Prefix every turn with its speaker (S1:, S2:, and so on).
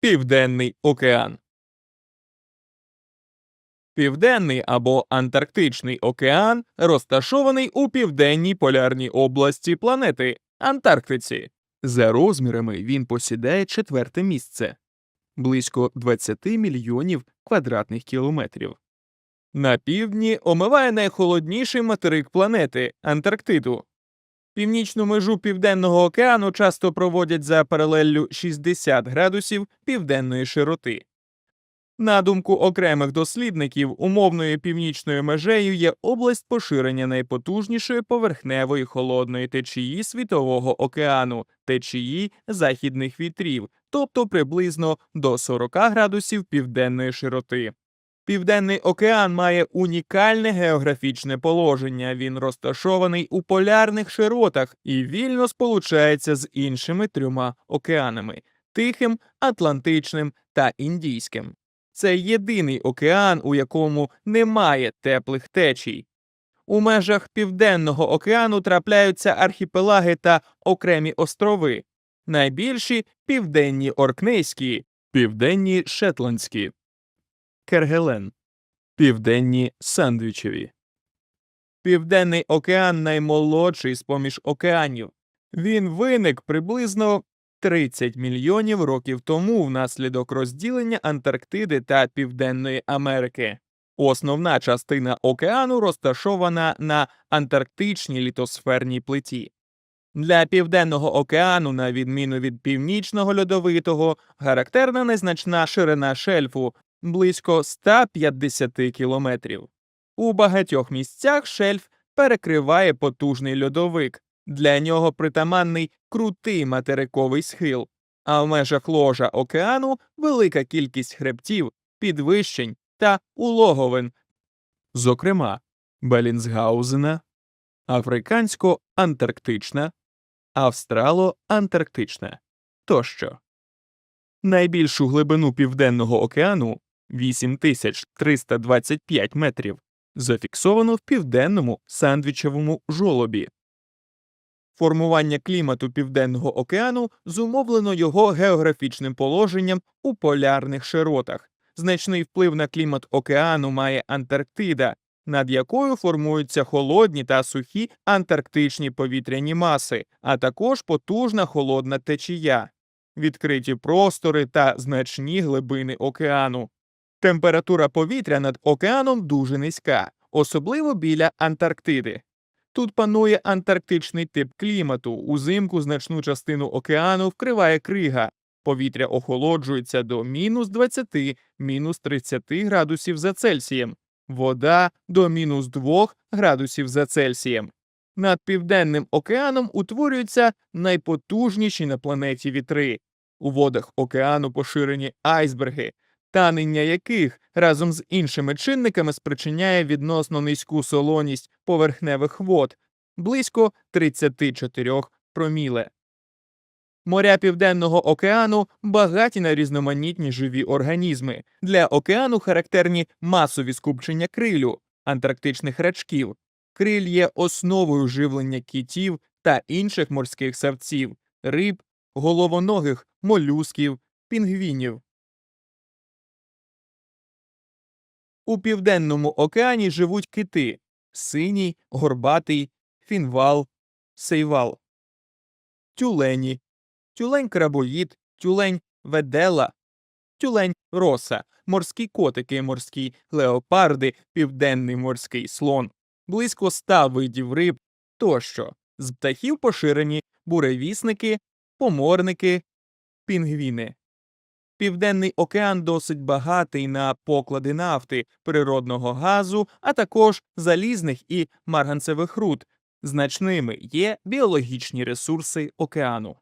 S1: Південний океан. Південний або Антарктичний океан розташований у південній полярній області планети Антарктиці. За розмірами він посідає четверте місце близько 20 мільйонів квадратних кілометрів. На півдні омиває найхолодніший материк планети Антарктиду. Північну межу Південного океану часто проводять за паралеллю 60 градусів південної широти. На думку окремих дослідників, умовною північною межею є область поширення найпотужнішої поверхневої холодної течії Світового океану, течії західних вітрів, тобто приблизно до 40 градусів південної широти. Південний океан має унікальне географічне положення. Він розташований у полярних широтах і вільно сполучається з іншими трьома океанами Тихим, Атлантичним та Індійським. Це єдиний океан, у якому немає теплих течій. У межах Південного океану трапляються архіпелаги та окремі острови. Найбільші південні Оркнейські, південні Шетландські, Кергелен, південні Сандвічеві. Південний океан наймолодший з поміж океанів. Він виник приблизно 30 мільйонів років тому внаслідок розділення Антарктиди та Південної Америки. Основна частина океану розташована на антарктичній літосферній плиті. Для Південного океану, на відміну від північного льодовитого, характерна незначна ширина шельфу близько 150 кілометрів. У багатьох місцях шельф перекриває потужний льодовик. Для нього притаманний крутий материковий схил, а в межах ложа океану велика кількість хребтів, підвищень та улоговин, зокрема Белінсгаузена, Африкансько-Антарктична, Австрало-Антарктична тощо. Найбільшу глибину Південного океану 8325 метрів зафіксовано в південному сандвічевому жолобі. Формування клімату Південного океану зумовлено його географічним положенням у полярних широтах. Значний вплив на клімат океану має Антарктида, над якою формуються холодні та сухі антарктичні повітряні маси, а також потужна холодна течія, відкриті простори та значні глибини океану. Температура повітря над океаном дуже низька, особливо біля Антарктиди. Тут панує антарктичний тип клімату. Узимку значну частину океану вкриває крига. Повітря охолоджується до мінус 20, мінус 30 градусів за Цельсієм, вода до мінус 2 градусів за Цельсієм. Над Південним океаном утворюються найпотужніші на планеті вітри. У водах океану поширені айсберги, танення яких разом з іншими чинниками спричиняє відносно низьку солоність поверхневих вод близько 34 проміле. Моря Південного океану багаті на різноманітні живі організми. Для океану характерні масові скупчення крилю, антарктичних рачків. Криль є основою живлення кітів та інших морських савців, риб, головоногих, молюсків, пінгвінів. У Південному океані живуть кити синій, горбатий, фінвал, сейвал, тюлені, тюлень крабоїд, тюлень ведела, тюлень роса, морські котики, морські леопарди, південний морський слон, близько ста видів риб тощо. З птахів поширені буревісники, поморники, пінгвіни. Південний океан досить багатий на поклади нафти, природного газу, а також залізних і марганцевих руд. Значними є біологічні ресурси океану.